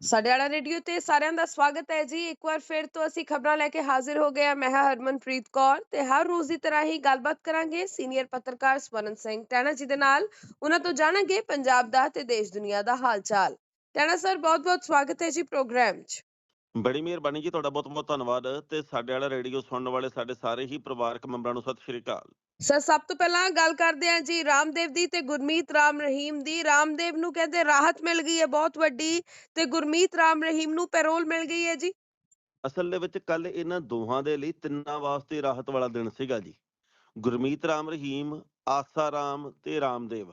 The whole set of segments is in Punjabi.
ਸਾਡੇ ਵਾਲਾ ਰੇਡੀਓ ਤੇ ਸਾਰਿਆਂ ਦਾ ਸਵਾਗਤ ਹੈ ਜੀ। ਇੱਕ ਵਾਰ ਫਿਰ ਤੋਂ ਅਸੀਂ ਖਬਰਾਂ ਲੈ ਕੇ ਹਾਜ਼ਰ ਹੋ ਗਏ ਹਾਂ। ਮੈਂ ਹਾਂ ਹਰਮਨਪ੍ਰੀਤ ਕੌਰ ਤੇ ਹਰ ਰੋਜ਼ ਦੀ ਤਰ੍ਹਾਂ ਹੀ ਗੱਲਬਾਤ ਕਰਾਂਗੇ ਸੀਨੀਅਰ ਪੱਤਰਕਾਰ ਸਵਰਨ ਸਿੰਘ ਟੈਣਾ ਜੀ ਦੇ ਨਾਲ। ਉਹਨਾਂ ਤੋਂ ਜਾਣਾਂਗੇ ਪੰਜਾਬ ਦਾ ਤੇ ਦੇਸ਼ ਦੁਨੀਆ ਦਾ ਹਾਲ ਚਾਲ ਟੈਣਾ ਸਰ, ਬਹੁਤ-ਬਹੁਤ ਸਵਾਗਤ ਹੈ ਜੀ ਪ੍ਰੋਗਰਾਮ 'ਚ। ਬੜੀ ਮਿਹਰਬਾਨੀ ਜੀ। ਤੁਹਾਡਾ ਬਹੁਤ-ਬਹੁਤ ਧੰਨਵਾਦ ਤੇ ਸਾਡੇ ਵਾਲਾ ਰੇਡੀਓ ਸੁਣਨ ਵਾਲੇ ਸਾਡੇ ਸਾਰੇ ਹੀ ਪਰਿਵਾਰਕ ਮੈਂਬਰਾਂ ਨੂੰ ਸਤਿ ਸ਼੍ਰੀ ਅਕਾਲ। ਸਰ, ਸਭ ਤੋਂ ਪਹਿਲਾਂ ਗੱਲ ਕਰਦੇ ਹਾਂ ਜੀ ਰਾਮਦੇਵ ਦੀ ਤੇ ਗੁਰਮੀਤ ਰਾਮ ਰਹੀਮ ਦੀ। ਰਾਮਦੇਵ ਨੂੰ ਕਹਿੰਦੇ ਰਾਹਤ ਮਿਲ ਗਈ ਹੈ, ਬਹੁਤ ਵੱਡੀ ਤੇ ਗੁਰਮੀਤ ਰਾਮ ਰਹੀਮ ਨੂੰ ਪੈਰੋਲ ਮਿਲ ਗਈ ਹੈ ਜੀ। ਅਸਲ ਦੇ ਵਿੱਚ ਕੱਲ ਇਹਨਾਂ ਦੋਹਾਂ ਦੇ ਲਈ ਤਿੰਨਾਂ ਵਾਸਤੇ ਰਾਹਤ ਵਾਲਾ ਦਿਨ ਸੀਗਾ ਜੀ। ਗੁਰਮੀਤ ਰਾਮ ਰਹੀਮ, ਆਸਾ ਰਾਮ ਤੇ ਰਾਮਦੇਵ।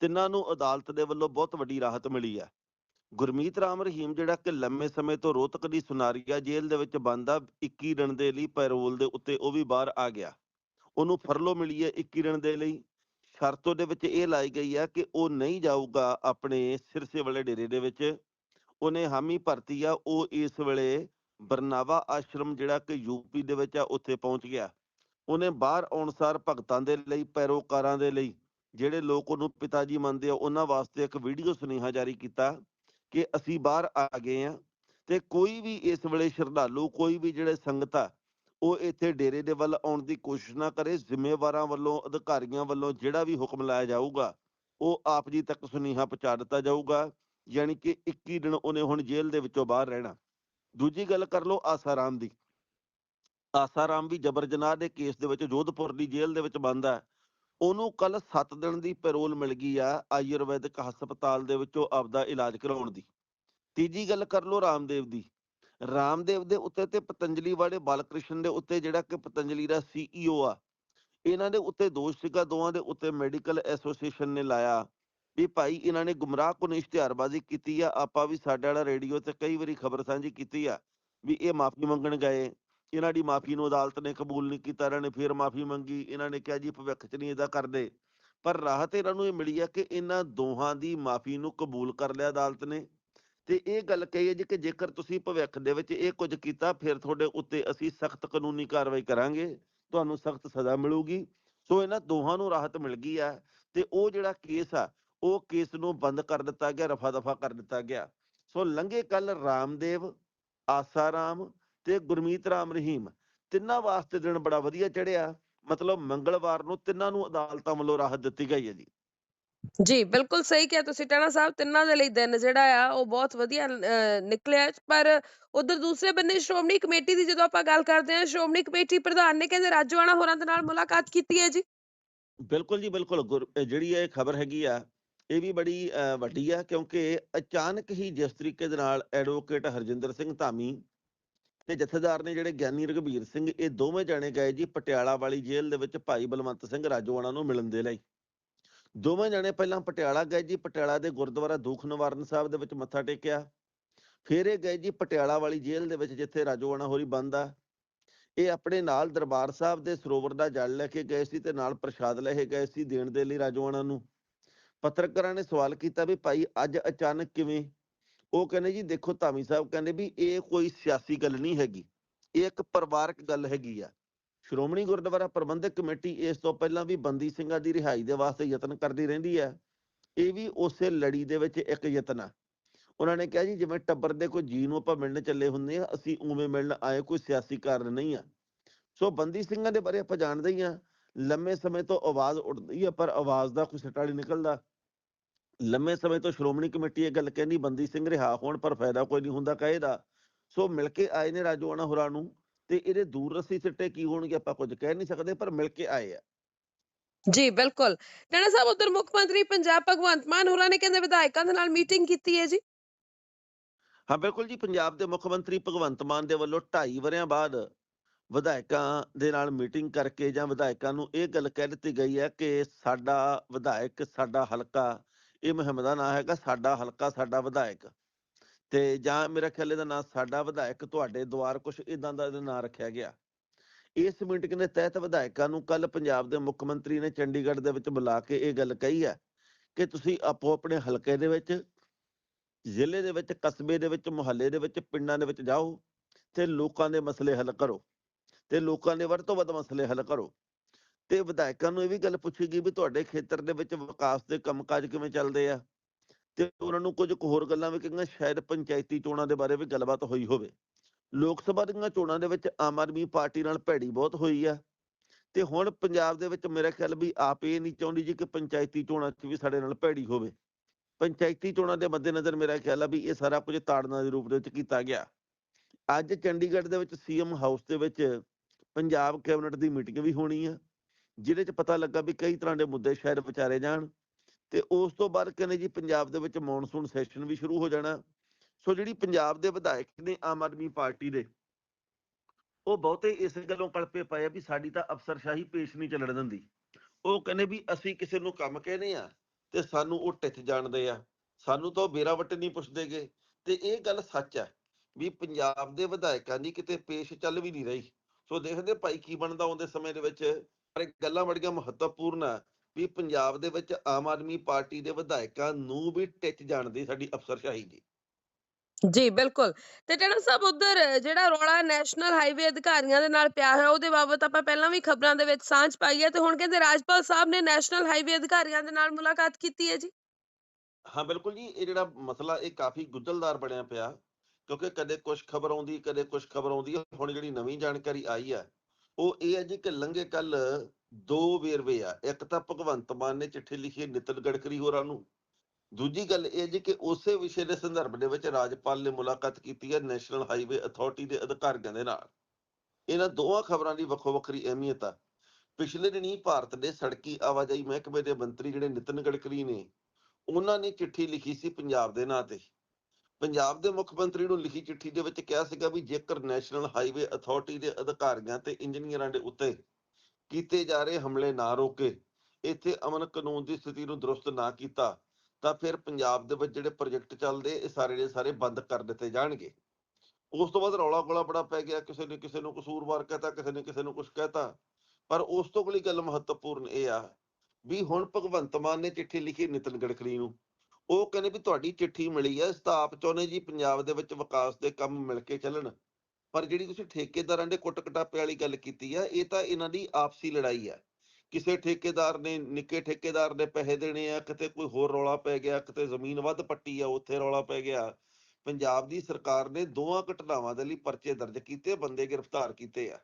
ਤਿੰਨਾਂ ਨੂੰ ਅਦਾਲਤ ਦੇ ਵੱਲੋਂ ਬਹੁਤ ਵੱਡੀ ਰਾਹਤ ਮਿਲੀ ਹੈ। ਗੁਰਮੀਤ ਰਾਮ ਰਹੀਮ ਜਿਹੜਾ ਕਿ ਲੰਮੇ ਸਮੇਂ ਤੋਂ ਰੋਹਤਕ ਦੀ ਸੁਨਾਰੀਆ ਜੇਲ੍ਹ ਦੇ ਵਿੱਚ ਬੰਦ ਆ 21 ਦਿਨ ਦੇ ਲਈ ਪੈਰੋਲ ਦੇ ਉੱਤੇ ਉਹ ਵੀ ਬਾਹਰ ਆ ਗਿਆ। ਉਹਨੂੰ ਫਰਲੋ ਮਿਲੀ ਹੈ 21 ਦਿਨ ਦੇ ਲਈ। ਸ਼ਰਤ ਉਹਦੇ ਵਿੱਚ ਇਹ ਲਾਈ ਗਈ ਹੈ ਕਿ ਉਹ ਨਹੀਂ ਜਾਊਗਾ ਆਪਣੇ ਸਿਰਸੇ ਵਾਲੇ ਡੇਰੇ ਦੇ ਵਿੱਚ। ਉਹਨੇ ਹਾਮੀ ਭਰਤੀ ਆ, ਉਹ ਇਸ ਵੇਲੇ ਬਰਨਾਵਾ ਆਸ਼ਰਮ ਜਿਹੜਾ ਕਿ ਯੂਪੀ ਦੇ ਵਿੱਚ ਆ, ਉੱਥੇ ਪਹੁੰਚ ਗਿਆ। ਉਹਨੇ ਬਾਹਰ ਆਉਣ ਸਾਰ ਭਗਤਾਂ ਦੇ ਲਈ, ਪੈਰੋਕਾਰਾਂ ਦੇ ਲਈ, ਜਿਹੜੇ ਲੋਕ ਉਹਨੂੰ ਪਿਤਾ ਜੀ ਮੰਨਦੇ ਆ, ਉਹਨਾਂ ਵਾਸਤੇ ਇੱਕ ਵੀਡੀਓ ਸੁਨੇਹਾ ਜਾਰੀ ਕੀਤਾ ਕਿ ਅਸੀਂ ਬਾਹਰ ਆ ਗਏ ਆ ਤੇ ਕੋਈ ਵੀ ਇਸ ਵੇਲੇ ਸ਼ਰਧਾਲੂ, ਕੋਈ ਵੀ ਜਿਹੜੇ ਸੰਗਤ ਆ ਉਹ ਇੱਥੇ ਡੇਰੇ ਦੇ ਵੱਲ ਆਉਣ ਦੀ ਕੋਸ਼ਿਸ਼ ਨਾ ਕਰੇ, ਜ਼ਿੰਮੇਵਾਰਾਂ ਵੱਲੋਂ, ਅਧਿਕਾਰੀਆਂ ਵੱਲੋਂ ਜਿਹੜਾ ਵੀ ਹੁਕਮ ਲਾਇਆ ਜਾਊਗਾ, ਉਹ ਆਪ ਜੀ ਤੱਕ ਸੁਨੇਹਾ ਪਹੁੰਚਾ ਦਿੱਤਾ ਜਾਊਗਾ, ਯਾਨੀ ਕਿ 21 ਦਿਨ ਉਹਨੇ ਹੁਣ ਜੇਲ੍ਹ ਦੇ ਵਿੱਚੋਂ ਬਾਹਰ ਰਹਿਣਾ। ਦੂਜੀ ਗੱਲ ਕਰ ਲਓ ਆਸਾਰਾਮ ਦੀ। ਆਸਾਰਾਮ ਵੀ ਜਬਰ ਜਨਾਹ ਦੇ ਕੇਸ ਦੇ ਵਿੱਚ ਜੋਧਪੁਰ ਦੀ ਜੇਲ੍ਹ ਦੇ ਵਿੱਚ ਬੰਦ ਹੈ ਉਹਨੂੰ ਕੱਲ 7 ਦਿਨ ਦੀ ਪੈਰੋਲ ਮਿਲ ਗਈ ਆ ਆਯੁਰਵੈਦਿਕ ਹਸਪਤਾਲ ਦੇ ਵਿੱਚੋਂ ਆਪਦਾ ਇਲਾਜ ਕਰਾਉਣ ਦੀ। ਤੀਜੀ ਗੱਲ ਕਰ ਲਓ ਰਾਮਦੇਵ ਦੀ। ਰਾਮਦੇਵ ਦੇ ਉੱਤੇ ਤੇ ਪਤੰਜਲੀ ਵਾਲੇ ਬਾਲਕ੍ਰਿਸ਼ਨ ਦੇ ਉੱਤੇ ਜਿਹੜਾ ਕਿ ਪਤੰਜਲੀ ਦਾ ਸੀਈਓ ਆ, ਇਹਨਾਂ ਦੇ ਉੱਤੇ ਦੋਸ਼ ਸੀਗਾ, ਦੋਵਾਂ ਦੇ ਉੱਤੇ ਮੈਡੀਕਲ ਐਸੋਸੀਏਸ਼ਨ ਨੇ ਲਾਇਆ ਵੀ ਭਾਈ ਇਹਨਾਂ ਨੇ ਗੁੰਮਰਾਹ ਕੁਨ ਇਸ਼ਤਿਹਾਰਬਾਜ਼ੀ ਕੀਤੀ ਆ, ਆਪਾਂ ਵੀ ਸਾਡੇ ਵਾਲਾ ਰੇਡੀਓ ਤੇ ਕਈ ਵਾਰੀ ਖਬਰ ਸਾਂਝੀ ਕੀਤੀ ਆ ਵੀ ਇਹ ਮਾਫੀ ਮੰਗਣ ਗਏ, ਇਹਨਾਂ ਦੀ ਮਾਫੀ ਨੂੰ ਅਦਾਲਤ ਨੇ ਕਬੂਲ ਨਹੀਂ ਕੀਤਾ, ਇਹਨਾਂ ਨੇ ਫਿਰ ਮਾਫੀ ਮੰਗੀ, ਇਹਨਾਂ ਨੇ ਕਿਹਾ ਜੀ ਭਵਿੱਖ 'ਚ ਨਹੀਂ ਇਹਦਾ ਕਰਦੇ, ਪਰ ਰਾਹਤ ਇਹਨਾਂ ਨੂੰ ਇਹ ਮਿਲੀ ਆ ਕਿ ਇਹਨਾਂ ਦੋਹਾਂ ਦੀ ਮਾਫੀ ਨੂੰ ਕਬੂਲ ਕਰ ਲਿਆ ਅਦਾਲਤ ਨੇ। ਤੇ ਇਹ ਗੱਲ ਕਹੀ ਹੈ ਜੀ ਕਿ ਜੇਕਰ ਤੁਸੀਂ ਭਵਿੱਖ ਦੇ ਵਿੱਚ ਇਹ ਕੁਝ ਕੀਤਾ, ਫਿਰ ਤੁਹਾਡੇ ਉੱਤੇ ਅਸੀਂ ਸਖਤ ਕਾਨੂੰਨੀ ਕਾਰਵਾਈ ਕਰਾਂਗੇ, ਤੁਹਾਨੂੰ ਸਖਤ ਸਜ਼ਾ ਮਿਲੂਗੀ। ਸੋ ਇਹਨਾਂ ਦੋਹਾਂ ਨੂੰ ਰਾਹਤ ਮਿਲ ਗਈ ਆ ਤੇ ਉਹ ਜਿਹੜਾ ਕੇਸ ਆ, ਉਹ ਕੇਸ ਨੂੰ ਬੰਦ ਕਰ ਦਿੱਤਾ ਗਿਆ, ਰਫਾ ਦਫਾ ਕਰ ਦਿੱਤਾ ਗਿਆ। ਸੋ ਲੰਘੇ ਕੱਲ ਰਾਮਦੇਵ ਆਸਾ ਰਾਮ ਤੇ ਗੁਰਮੀਤ ਰਾਮ ਰਹੀਮ, ਤਿੰਨਾਂ ਵਾਸਤੇ ਦਿਨ ਬੜਾ ਵਧੀਆ ਚੜਿਆ ਮਤਲਬ ਮੰਗਲਵਾਰ ਨੂੰ ਤਿੰਨਾਂ ਨੂੰ ਅਦਾਲਤਾਂ ਵੱਲੋਂ ਰਾਹਤ ਦਿੱਤੀ ਗਈ ਹੈ ਜੀ। ਜੀ ਬਿਲਕੁਲ ਸਹੀ ਕਿਹਾ ਤੁਸੀਂ ਟੈਣਾ ਸਾਹਿਬ ਤਿੰਨਾਂ ਦੇ ਲਈ ਦਿਨ ਜਿਹੜਾ ਆ ਉਹ ਬਹੁਤ ਵਧੀਆ ਅਹ, ਨਿਕਲਿਆ ਪਰ ਉਧਰ ਦੂਸਰੇ ਬੰਨੇ ਸ਼੍ਰੋਮਣੀ ਕਮੇਟੀ ਦੀ ਜਦੋਂ ਆਪਾਂ ਗੱਲ ਕਰਦੇ ਹਾਂ ਸ਼੍ਰੋਮਣੀ ਕਮੇਟੀ ਪ੍ਰਧਾਨ ਨੇ ਕਹਿੰਦੇ ਰਾਜੋਆਣਾ ਹੋਰਾਂ ਦੇ ਨਾਲ ਮੁਲਾਕਾਤ ਕੀਤੀ ਹੈ ਜੀ। ਬਿਲਕੁਲ ਜੀ ਬਿਲਕੁਲ ਗੁਰ- ਅਹ ਜਿਹੜੀ ਇਹ ਖਬਰ ਹੈਗੀ ਆ ਇਹ ਵੀ ਬੜੀ ਅਹ, ਵੱਡੀ ਆ ਕਿਉਂਕਿ ਅਚਾਨਕ ਹੀ ਜਿਸ ਤਰੀਕੇ ਦੇ ਨਾਲ ਐਡਵੋਕੇਟ ਹਰਜਿੰਦਰ ਸਿੰਘ ਧਾਮੀ ਤੇ ਜਥੇਦਾਰ ਨੇ ਜਿਹੜੇ ਗਿਆਨੀ ਰਘਬੀਰ ਸਿੰਘ ਇਹ ਦੋਵੇਂ ਜਾਣੇ ਗਏ ਜੀ ਪਟਿਆਲਾ ਵਾਲੀ ਜੇਲ੍ਹ ਦੇ ਵਿੱਚ ਭਾਈ ਬਲਵੰਤ ਸਿੰਘ ਰਾਜੋਆਣਾ ਨੂੰ ਮਿਲਣ ਦੇ ਲਈ। ਦੋਵੇਂ ਜਾਣੇ ਪਹਿਲਾਂ ਪਟਿਆਲਾ ਗਏ ਜੀ, ਪਟਿਆਲਾ ਦੇ ਗੁਰਦੁਆਰਾ ਦੂਖ ਨਿਵਾਰਨ ਸਾਹਿਬ ਦੇ ਵਿੱਚ ਮੱਥਾ ਟੇਕਿਆ। ਫਿਰ ਇਹ ਗਏ ਜੀ ਪਟਿਆਲਾ ਵਾਲੀ ਜੇਲ੍ਹ ਦੇ ਵਿੱਚ ਜਿੱਥੇ ਰਾਜੋਆਣਾ ਹੋਰੀ ਬੰਦ ਆ ਇਹ ਆਪਣੇ ਨਾਲ ਦਰਬਾਰ ਸਾਹਿਬ ਦੇ ਸਰੋਵਰ ਦਾ ਜਲ ਲੈ ਕੇ ਗਏ ਸੀ ਤੇ ਨਾਲ ਪ੍ਰਸ਼ਾਦ ਲੈ ਕੇ ਗਏ ਸੀ ਦੇਣ ਦੇ ਲਈ ਰਾਜੋਆਣਾ ਨੂੰ। ਪੱਤਰਕਾਰਾਂ ਨੇ ਸਵਾਲ ਕੀਤਾ ਵੀ ਭਾਈ ਅੱਜ ਅਚਾਨਕ ਕਿਵੇਂ? ਉਹ ਕਹਿੰਦੇ ਜੀ ਦੇਖੋ ਧਾਮੀ ਸਾਹਿਬ ਕਹਿੰਦੇ ਵੀ ਇਹ ਕੋਈ ਸਿਆਸੀ ਗੱਲ ਨਹੀਂ ਹੈਗੀ। ਇਹ ਇੱਕ ਪਰਿਵਾਰਕ ਗੱਲ ਹੈਗੀ ਆ। ਸ਼੍ਰੋਮਣੀ ਗੁਰਦੁਆਰਾ ਪ੍ਰਬੰਧਕ ਕਮੇਟੀ ਇਸ ਤੋਂ ਪਹਿਲਾਂ ਵੀ ਬੰਦੀ ਸਿੰਘਾਂ ਦੀ ਰਿਹਾਈ ਦੇ ਵਾਸਤੇ ਯਤਨ ਕਰਦੀ ਰਹਿੰਦੀ ਹੈ। ਇਹ ਵੀ ਉਸੇ ਲੜੀ ਦੇ ਵਿੱਚ ਇੱਕ ਯਤਨ ਆ। ਉਹਨਾਂ ਨੇ ਕਿਹਾ ਜੀ, ਜਿਵੇਂ ਟੱਬਰ ਦੇ ਕੋਈ ਜੀ ਨੂੰ ਆਪਾਂ ਮਿਲਣ ਚੱਲੇ ਹੁੰਦੇ ਆ ਅਸੀਂ ਉਵੇਂ ਮਿਲਣ ਆਏ, ਕੋਈ ਸਿਆਸੀ ਕਾਰਨ ਨਹੀਂ ਆ। ਸੋ ਬੰਦੀ ਸਿੰਘਾਂ ਦੇ ਬਾਰੇ ਆਪਾਂ ਜਾਣਦੇ ਹੀ ਆ ਲੰਮੇ ਸਮੇਂ ਤੋਂ ਆਵਾਜ਼ ਉੱਠਦੀ ਆ ਪਰ ਆਵਾਜ਼ ਦਾ ਕੋਈ ਸਟਾ ਨਹੀਂ ਨਿਕਲਦਾ। ਲੰਮੇ ਸਮੇਂ ਤੋਂ ਸ਼੍ਰੋਮਣੀ ਕਮੇਟੀ ਇਹ ਗੱਲ ਕਹਿੰਦੀ, ਬੰਦੀ ਸਿੰਘ ਰਿਹਾ ਹੋਣ ਪਰ ਫਾਇਦਾ ਕੋਈ ਨਹੀਂ ਹੁੰਦਾ ਕਹੇ ਦਾ। ਸੋ ਮਿਲ ਕੇ ਆਏ ਨੇ ਰਾਜੋਆਣਾ ਹੋਰਾਂ ਨੂੰ। ਤੇ ਇਹਦੇ ਦੂਰ ਰਸੀ ਸਿੱਟੇ ਕੀ ਹੋਣਗੇ ਆਪਾਂ ਕੁਝ ਕਹਿ ਨਹੀਂ ਸਕਦੇ ਪਰ ਮਿਲ ਕੇ ਆਏ ਆ। ਜੀ ਬਿਲਕੁਲ। ਟੈਣਾ ਸਾਹਿਬ ਉਧਰ ਮੁੱਖ ਮੰਤਰੀ ਪੰਜਾਬ ਭਗਵੰਤ ਮਾਨ ਹੋਰਾਂ ਨੇ ਕਹਿੰਦੇ ਵਿਧਾਇਕਾਂ ਦੇ ਨਾਲ ਮੀਟਿੰਗ ਕੀਤੀ ਹੈ ਜੀ। ਹਾਂ ਬਿਲਕੁਲ ਜੀ ਪੰਜਾਬ ਦੇ ਮੁੱਖ ਮੰਤਰੀ ਭਗਵੰਤ ਮਾਨ ਦੇ ਵੱਲੋਂ 2.5 ਵਰਿਆਂ ਬਾਅਦ ਵਿਧਾਇਕਾਂ ਦੇ ਨਾਲ ਮੀਟਿੰਗ ਕਰਕੇ ਜਾਂ ਵਿਧਾਇਕਾਂ ਨੂੰ ਇਹ ਗੱਲ ਕਹਿ ਦਿੱਤੀ ਗਈ ਹੈ ਕਿ ਸਾਡਾ ਵਿਧਾਇਕ ਸਾਡਾ ਹਲਕਾ ਇਹ ਮੁਹਿੰਮ ਦਾ ਨਾਂ ਹੈਗਾ ਸਾਡਾ ਹਲਕਾ ਸਾਡਾ ਵਿਧਾਇਕ। ਤੇ ਜਾਂ ਮੇਰਾ ਖਿਆਲ ਇਹਦਾ ਨਾਂ ਸਾਡਾ ਵਿਧਾਇਕ ਤੁਹਾਡੇ ਦੁਆਰ ਕੁਝ ਇਦਾਂ ਦਾ ਇਹਦਾ ਨਾਂ ਰੱਖਿਆ ਗਿਆ। ਇਸ ਮੀਟਿੰਗ ਦੇ ਤਹਿਤ ਵਿਧਾਇਕਾਂ ਨੂੰ ਕੱਲ ਪੰਜਾਬ ਦੇ ਮੁੱਖ ਮੰਤਰੀ ਨੇ ਚੰਡੀਗੜ੍ਹ ਦੇ ਵਿੱਚ ਬੁਲਾ ਕੇ ਇਹ ਗੱਲ ਕਹੀ ਹੈ ਕਿ ਤੁਸੀਂ ਆਪੋ ਆਪਣੇ ਹਲਕੇ ਦੇ ਵਿੱਚ, ਜ਼ਿਲ੍ਹੇ ਦੇ ਵਿੱਚ, ਕਸਬੇ ਦੇ ਵਿੱਚ, ਮੁਹੱਲੇ ਦੇ ਵਿੱਚ, ਪਿੰਡਾਂ ਦੇ ਵਿੱਚ ਜਾਓ ਤੇ ਲੋਕਾਂ ਦੇ ਮਸਲੇ ਹੱਲ ਕਰੋ ਤੇ ਲੋਕਾਂ ਦੇ ਵੱਧ ਤੋਂ ਵੱਧ ਮਸਲੇ ਹੱਲ ਕਰੋ। ਤੇ ਵਿਧਾਇਕਾਂ ਨੂੰ ਇਹ ਵੀ ਗੱਲ ਪੁੱਛੀ ਗਈ ਵੀ ਤੁਹਾਡੇ ਖੇਤਰ ਦੇ ਵਿੱਚ ਵਿਕਾਸ ਦੇ ਕੰਮਕਾਜ ਕਿਵੇਂ ਚੱਲਦੇ ਆ? ਤੇ ਉਹਨਾਂ ਨੂੰ ਕੁਝ ਕੁ ਹੋਰ ਗੱਲਾਂ ਵੀ ਕਹੀਆਂ, ਸ਼ਾਇਦ ਪੰਚਾਇਤੀ ਚੋਣਾਂ ਦੇ ਬਾਰੇ ਵੀ ਗੱਲਬਾਤ ਹੋਈ ਹੋਵੇ। ਲੋਕ ਸਭਾ ਦੀਆਂ ਚੋਣਾਂ ਦੇ ਵਿੱਚ ਆਮ ਆਦਮੀ ਪਾਰਟੀ ਨਾਲ ਭੈੜੀ ਬਹੁਤ ਹੋਈ ਆ। ਤੇ ਹੁਣ ਪੰਜਾਬ ਦੇ ਵਿੱਚ ਮੇਰਾ ਖਿਆਲ ਵੀ ਆਪ ਇਹ ਨਹੀਂ ਚਾਹੁੰਦੀ ਜੀ ਕਿ ਪੰਚਾਇਤੀ ਚੋਣਾਂ 'ਚ ਵੀ ਸਾਡੇ ਨਾਲ ਭੈੜੀ ਹੋਵੇ। ਪੰਚਾਇਤੀ ਚੋਣਾਂ ਦੇ ਮੱਦੇਨਜ਼ਰ ਮੇਰਾ ਖਿਆਲ ਆ ਵੀ ਇਹ ਸਾਰਾ ਕੁਝ ਤਾੜਨਾ ਦੇ ਰੂਪ ਦੇ ਵਿੱਚ ਕੀਤਾ ਗਿਆ। ਅੱਜ ਚੰਡੀਗੜ੍ਹ ਦੇ ਵਿੱਚ ਸੀਐਮ ਹਾਊਸ ਦੇ ਵਿੱਚ ਪੰਜਾਬ ਕੈਬਨਿਟ ਦੀ ਮੀਟਿੰਗ ਵੀ ਹੋਣੀ ਆ, ਜਿਹਦੇ 'ਚ ਪਤਾ ਲੱਗਾ ਵੀ ਕਈ ਤਰ੍ਹਾਂ ਦੇ ਮੁੱਦੇ ਸ਼ਾਇਦ ਵਿਚਾਰੇ ਜਾਣ। ਤੇ ਉਸ ਤੋਂ ਬਾਅਦ ਕਹਿੰਦੇ ਜੀ ਪੰਜਾਬ ਦੇ ਵਿੱਚ ਮੌਨਸੂਨ ਸੈਸ਼ਨ ਵੀ ਸ਼ੁਰੂ ਹੋ ਜਾਣਾ। ਸੋ ਜਿਹੜੀ ਪੰਜਾਬ ਦੇ ਵਿਧਾਇਕ ਨੇ ਆਮ ਆਦਮੀ ਪਾਰਟੀ ਦੇ, ਉਹ ਬਹੁਤੇ ਇਸ ਗੱਲੋਂ ਕਲਪੇ ਪਏ ਆ ਵੀ ਸਾਡੀ ਤਾਂ ਅਫਸਰਸ਼ਾਹੀ ਪੇਸ਼ ਨਹੀਂ ਚੱਲਣ ਦਿੰਦੀ। ਉਹ ਕਹਿੰਦੇ ਵੀ ਅਸੀਂ ਕਿਸੇ ਨੂੰ ਕੰਮ ਕਹਿੰਦੇ ਆ ਤੇ ਸਾਨੂੰ ਉਹ ਟਿੱਚ ਜਾਣਦੇ ਆ। ਸਾਨੂੰ ਤਾਂ ਉਹ ਬੇਰਾ ਵੱਟ ਨਹੀਂ ਪੁੱਛਦੇਗੇ। ਤੇ ਇਹ ਗੱਲ ਸੱਚ ਹੈ ਵੀ ਪੰਜਾਬ ਦੇ ਵਿਧਾਇਕਾਂ ਦੀ ਕਿਤੇ ਪੇਸ਼ ਚੱਲ ਵੀ ਨਹੀਂ ਰਹੀ। ਸੋ ਦੇਖਦੇ ਭਾਈ ਕੀ ਬਣਦਾ ਆਉਂਦੇ ਸਮੇਂ ਦੇ ਵਿੱਚ। ਪਰ ਗੱਲਾਂ ਬੜੀਆਂ ਮਹੱਤਵਪੂਰਨ ਆ ਵੀ ਪੰਜਾਬ ਦੇ ਵਿੱਚ ਆਮ ਆਦਮੀ ਪਾਰਟੀ ਦੇ ਵਿਧਾਇਕਾਂ ਨੂੰ ਵੀ ਟਿੱਚ ਜਾਣਦੀ ਸਾਡੀ ਅਫਸਰਸ਼ਾਹੀ ਦੀ ਜੀ ਬਿਲਕੁਲ। ਤੇ ਟੈਣਾ ਸਾਹਿਬ ਉਧਰ ਜਿਹੜਾ ਰੌਲਾ ਨੈਸ਼ਨਲ ਹਾਈਵੇ ਅਧਿਕਾਰੀਆਂ ਦੇ ਨਾਲ ਪਿਆ ਹੈ ਉਹਦੇ ਬਾਬਤ ਆਪਾਂ ਪਹਿਲਾਂ ਵੀ ਖਬਰਾਂ ਦੇ ਵਿੱਚ ਸਾਂਝ ਪਾਈ ਹੈ ਤੇ ਹੁਣ ਕਹਿੰਦੇ ਰਾਜਪਾਲ ਸਾਹਿਬ ਨੇ ਨੈਸ਼ਨਲ ਹਾਈਵੇ ਅਧਿਕਾਰੀਆਂ ਦੇ ਨਾਲ ਮੁਲਾਕਾਤ ਕੀਤੀ ਹੈ ਜੀ। ਹਾਂ ਬਿਲਕੁਲ ਜੀ। ਇਹ ਜਿਹੜਾ ਮਸਲਾ ਇਹ ਕਾਫੀ ਗੁੰਝਲਦਾਰ ਬਣਿਆ ਪਿਆ ਕਿਉਂਕਿ ਕਦੇ ਕੁਝ ਖਬਰ ਆਉਂਦੀ ਕਦੇ ਕੁਝ ਖਬਰ ਆਉਂਦੀ ਹੁਣ ਜਿਹੜੀ ਨਵੀਂ ਜਾਣਕਾਰੀ ਆਈ ਹੈ ਉਹ ਇਹ ਹੈ ਜੀ ਕਿ ਲੰਘੇ ਕੱਲ ਦੋ ਵੇਰਵੇ ਆ, ਇੱਕ ਤਾਂ ਭਗਵੰਤ ਮਾਨ ਨੇ ਚਿੱਠੀ ਲਿਖੀ ਹੈ ਨਿਤਨ ਗਡਕਰੀ ਹੋਰਾਂ ਨੂੰ। ਦੂਜੀ ਗੱਲ ਇਹ ਜੀ ਕਿ ਉਸੇ ਵਿਸ਼ੇ ਦੇ ਸੰਦਰਭ ਦੇ ਵਿੱਚ ਰਾਜਪਾਲ ਨੇ ਮੁਲਾਕਾਤ ਕੀਤੀ ਹੈ ਨੈਸ਼ਨਲ ਹਾਈਵੇ ਅਥਾਰਟੀ ਦੇ ਅਧਿਕਾਰੀਆਂ ਦੇ ਨਾਲ। ਇਹਨਾਂ ਦੋਵਾਂ ਖਬਰਾਂ ਦੀ ਵੱਖੋ ਵੱਖਰੀ ਅਹਿਮੀਅਤ ਆ। ਪਿਛਲੇ ਦਿਨੀ ਭਾਰਤ ਦੇ ਸੜਕੀ ਆਵਾਜਾਈ ਮਹਿਕਮੇ ਦੇ ਮੰਤਰੀ ਜਿਹੜੇ ਨਿਤਨ ਗਡਕਰੀ ਨੇ, ਉਹਨਾਂ ਨੇ ਚਿੱਠੀ ਲਿਖੀ ਸੀ ਪੰਜਾਬ ਦੇ ਨਾਂ ਤੇ। ਪੰਜਾਬ ਦੇ ਮੁੱਖ ਮੰਤਰੀ ਨੂੰ ਲਿਖੀ ਚਿੱਠੀ ਦੇ ਵਿੱਚ ਕਿਹਾ ਸੀਗਾ ਵੀ ਜੇਕਰ ਨੈਸ਼ਨਲ ਹਾਈਵੇ ਅਥਾਰਟੀ ਦੇ ਅਧਿਕਾਰੀਆਂ ਤੇ ਇੰਜੀਨੀਅਰਾਂ ਦੇ ਉੱਤੇ ਕੀਤੇ ਜਾ ਰਹੇ ਹਮਲੇ ਨਾ ਰੋਕੇ। ਇੱਥੇ ਅਮਨ ਕਾਨੂੰਨ ਦੀ ਸਥਿਤੀ ਨੂੰ ਦਰੁਸਤ ਨਾ ਕੀਤਾ, ਤਾਂ ਫਿਰ ਪੰਜਾਬ ਦੇ ਵਿੱਚ ਜਿਹੜੇ ਪ੍ਰੋਜੈਕਟ ਚੱਲਦੇ, ਇਹ ਸਾਰੇ ਦੇ ਸਾਰੇ ਬੰਦ ਕਰ ਦਿੱਤੇ ਜਾਣਗੇ। ਉਸ ਤੋਂ ਬਾਅਦ ਰੌਲਾ ਗੋਲਾ ਬੜਾ ਪੈ ਗਿਆ, ਕਿਸੇ ਨੇ ਕਿਸੇ ਨੂੰ ਕਸੂਰਵਾਰ ਕਹਤਾ, ਕਿਸੇ ਨੇ ਕਿਸੇ ਨੂੰ ਕੁਝ ਕਹਤਾ। ਪਰ ਉਸ ਤੋਂ ਅਗਲੀ ਗੱਲ ਮਹੱਤਵਪੂਰਨ ਇਹ ਆ ਵੀ ਹੁਣ ਭਗਵੰਤ ਮਾਨ ਨੇ ਚਿੱਠੀ ਲਿਖੀ ਨਿਤਨ ਗਡਕਰੀ ਨੂੰ। ਉਹ ਕਹਿੰਦੇ ਵੀ ਤੁਹਾਡੀ ਚਿੱਠੀ ਮਿਲੀ ਹੈ ਤਾਂ ਆਪ ਚਾਹੁੰਦੇ ਜੀ ਪੰਜਾਬ ਦੇ ਵਿੱਚ ਵਿਕਾਸ ਦੇ ਕੰਮ ਮਿਲ ਕੇ ਚੱਲਣ। ਪਰ ਜਿਹੜੀ ਤੁਸੀਂ ਠੇਕੇਦਾਰਾਂ ਦੇ ਕੁੱਟ ਕਟਾਪੇ ਵਾਲੀ ਗੱਲ ਕੀਤੀ ਆ, ਇਹ ਤਾਂ ਇਹਨਾਂ ਦੀ ਆਪਸੀ ਲੜਾਈ ਆ। ਕਿਸੇ ਠੇਕੇਦਾਰ ਨੇ ਨਿੱਕੇ ਠੇਕੇਦਾਰ ਨੇ ਪੈਸੇ ਦੇਣੇ ਆ, ਕਿਤੇ ਕੋਈ ਹੋਰ ਰੌਲਾ ਪੈ ਗਿਆ, ਕਿਤੇ ਜ਼ਮੀਨ ਵੱਧ ਪੱਟੀ ਆ, ਉੱਥੇ ਰੌਲਾ ਪੈ ਗਿਆ। ਪੰਜਾਬ ਦੀ ਸਰਕਾਰ ਨੇ ਦੋਵਾਂ ਘਟਨਾਵਾਂ ਦੇ ਲਈ ਪਰਚੇ ਦਰਜ ਕੀਤੇ, ਬੰਦੇ ਗ੍ਰਿਫਤਾਰ ਕੀਤੇ ਆ।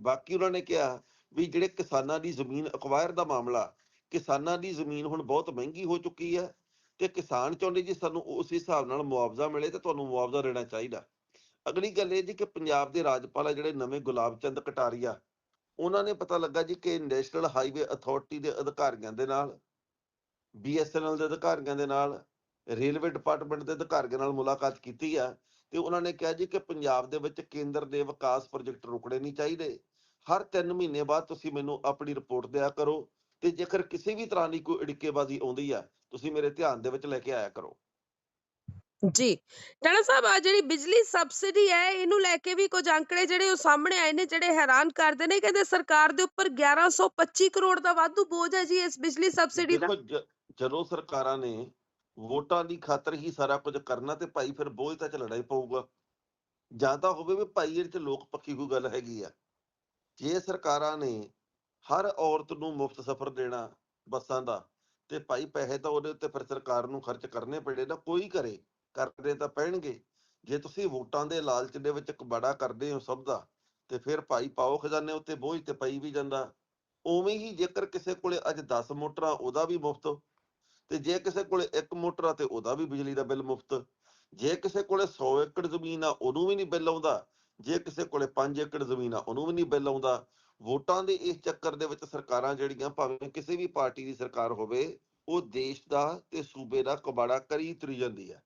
ਬਾਕੀ ਉਹਨਾਂ ਨੇ ਕਿਹਾ ਵੀ ਜਿਹੜੇ ਕਿਸਾਨਾਂ ਦੀ ਜ਼ਮੀਨ ਅਕਵਾਇਰ ਦਾ ਮਾਮਲਾ, ਕਿਸਾਨਾਂ ਦੀ ਜ਼ਮੀਨ ਹੁਣ ਬਹੁਤ ਮਹਿੰਗੀ ਹੋ ਚੁੱਕੀ ਹੈ ਤੇ ਕਿਸਾਨ ਚਾਹੁੰਦੇ ਜੀ ਸਾਨੂੰ ਉਸ ਹਿਸਾਬ ਨਾਲ ਮੁਆਵਜ਼ਾ ਮਿਲੇ ਤੇ ਤੁਹਾਨੂੰ ਮੁਆਵਜ਼ਾ ਦੇਣਾ ਚਾਹੀਦਾ। ਅਗਲੀ ਗੱਲ ਇਹ ਜੀ ਕਿ ਪੰਜਾਬ ਦੇ ਰਾਜਪਾਲ ਆ ਜਿਹੜੇ ਨਵੇਂ ਗੁਲਾਬ ਚੰਦ ਕਟਾਰੀਆ, ਉਹਨਾਂ ਨੇ ਪਤਾ ਲੱਗਾ ਜੀ ਕਿ ਨੈਸ਼ਨਲ ਹਾਈਵੇ ਅਥਾਰਟੀ ਦੇ ਅਧਿਕਾਰੀਆਂ ਦੇ ਨਾਲ ਬੀਐਸਐਨਐਲ ਦੇ ਅਧਿਕਾਰੀਆਂ ਦੇ ਨਾਲ, ਰੇਲਵੇ ਡਿਪਾਰਟਮੈਂਟ ਦੇ ਅਧਿਕਾਰੀਆਂ ਨਾਲ ਮੁਲਾਕਾਤ ਕੀਤੀ ਆ ਤੇ ਉਹਨਾਂ ਨੇ ਕਿਹਾ ਜੀ ਕਿ ਪੰਜਾਬ ਦੇ ਵਿੱਚ ਕੇਂਦਰ ਦੇ ਵਿਕਾਸ ਪ੍ਰੋਜੈਕਟ ਰੁਕਣੇ ਨਹੀਂ ਚਾਹੀਦੇ। ਹਰ 3 ਮਹੀਨੇ ਬਾਅਦ ਤੁਸੀਂ ਮੈਨੂੰ ਆਪਣੀ ਰਿਪੋਰਟ ਦਿਆ ਕਰੋ ਤੇ ਜੇਕਰ ਕਿਸੇ ਵੀ ਤਰ੍ਹਾਂ ਦੀ ਕੋਈ ਅੜਿੱਕੇਬਾਜ਼ੀ ਆਉਂਦੀ ਆ, ਤੁਸੀਂ ਮੇਰੇ ਧਿਆਨ ਦੇ ਵਿੱਚ ਲੈ ਕੇ ਆਇਆ ਕਰੋ। ਜੀ। ਟੈਣਾ ਸਾਹਿਬ ਆ ਜਿਹੜੀ ਬਿਜਲੀ ਸਬਸਿਡੀ ਹੈ, ਇਹਨੂੰ ਲੈ ਕੇ ਵੀ ਕੁਝ ਅੰਕੜੇ ਜਿਹੜੇ ਉਹ ਸਾਹਮਣੇ ਆਏ ਨੇ, ਜਿਹੜੇ ਹੈਰਾਨ ਕਰਦੇ ਨੇ, ਕਹਿੰਦੇ ਸਰਕਾਰ ਦੇ ਉੱਪਰ 1125 ਕਰੋੜ ਦਾ ਵਾਧੂ ਬੋਝ ਹੈ ਜੀ ਇਸ ਬਿਜਲੀ ਸਬਸਿਡੀ ਦਾ। ਜਦੋਂ ਸਰਕਾਰਾਂ ਨੇ ਵੋਟਾਂ ਦੀ ਖਾਤਰ ਹੀ ਸਾਰਾ ਕੁਝ ਕਰਨਾ ਤੇ ਭਾਈ ਫਿਰ ਬੋਝ ਤਾਂ ਝੱਲਣਾ ਹੀ ਪਊਗਾ। ਜਾਂ ਤਾਂ ਹੋਵੇ ਵੀ ਭਾਈ ਇਹਦੇ ਚ ਲੋਕ ਪੱਕੀ ਕੋਈ ਗੱਲ ਹੈਗੀ ਆ। ਜੇ ਸਰਕਾਰਾਂ ਨੇ ਹਰ ਔਰਤ ਨੂੰ ਮੁਫਤ ਸਫ਼ਰ ਦੇਣਾ ਬੱਸਾਂ ਦਾ ਤੇ ਭਾਈ ਪੈਸੇ ਤਾਂ ਉਹਦੇ ਉੱਤੇ ਫਿਰ ਸਰਕਾਰ ਨੂੰ ਖਰਚ ਕਰਨੇ ਪੈਣੇ ਨਾ, ਕੋਈ ਕਰੇ। ਕਰਦੇ ਤਾਂ ਪੈਣਗੇ। ਜੇ ਤੁਸੀਂ ਵੋਟਾਂ ਦੇ ਲਾਲਚ ਦੇ ਵਿੱਚ ਕਬੜਾ ਕਰਦੇ ਹੋ ਸਭ ਦਾ, ਤੇ ਫਿਰ ਭਾਈ ਪਾਓ ਖਜ਼ਾਨੇ ਉੱਤੇ ਬੋਝ ਤੇ ਪਈ ਵੀ ਜਾਂਦਾ। ਉਵੇਂ ਹੀ ਜੇਕਰ ਕਿਸੇ ਕੋਲੇ ਅੱਜ 10 ਮੋਟਰਾਂ, ਉਹਦਾ ਵੀ ਮੁਫਤ। ਤੇ ਜੇ ਕਿਸੇ ਕੋਲੇ ਇੱਕ ਮੋਟਰ ਆ, ਤੇ ਉਹਦਾ ਵੀ ਬਿਜਲੀ ਦਾ ਬਿੱਲ ਮੁਫਤ। ਜੇ ਕਿਸੇ ਕੋਲੇ 100 ਏਕੜ ਜ਼ਮੀਨ ਆ, ਉਹਨੂੰ ਵੀ ਨਹੀਂ ਬਿੱਲ ਆਉਂਦਾ। ਜੇ ਕਿਸੇ ਕੋਲੇ 5 ਏਕੜ ਜ਼ਮੀਨ ਆ, ਉਹਨੂੰ ਵੀ ਨਹੀਂ ਬਿੱਲ ਆਉਂਦਾ। ਵੋਟਾਂ ਦੇ ਇਸ ਚੱਕਰ ਦੇ ਵਿੱਚ ਸਰਕਾਰਾਂ ਜਿਹੜੀਆਂ, ਭਾਵੇਂ ਕਿਸੇ ਵੀ ਪਾਰਟੀ ਦੀ ਸਰਕਾਰ ਹੋਵੇ, ਉਹ ਦੇਸ਼ ਦਾ ਤੇ ਸੂਬੇ ਦਾ ਕਬਾੜਾ ਕਰੀ ਤਰੀ ਜਾਂਦੀ ਹੈ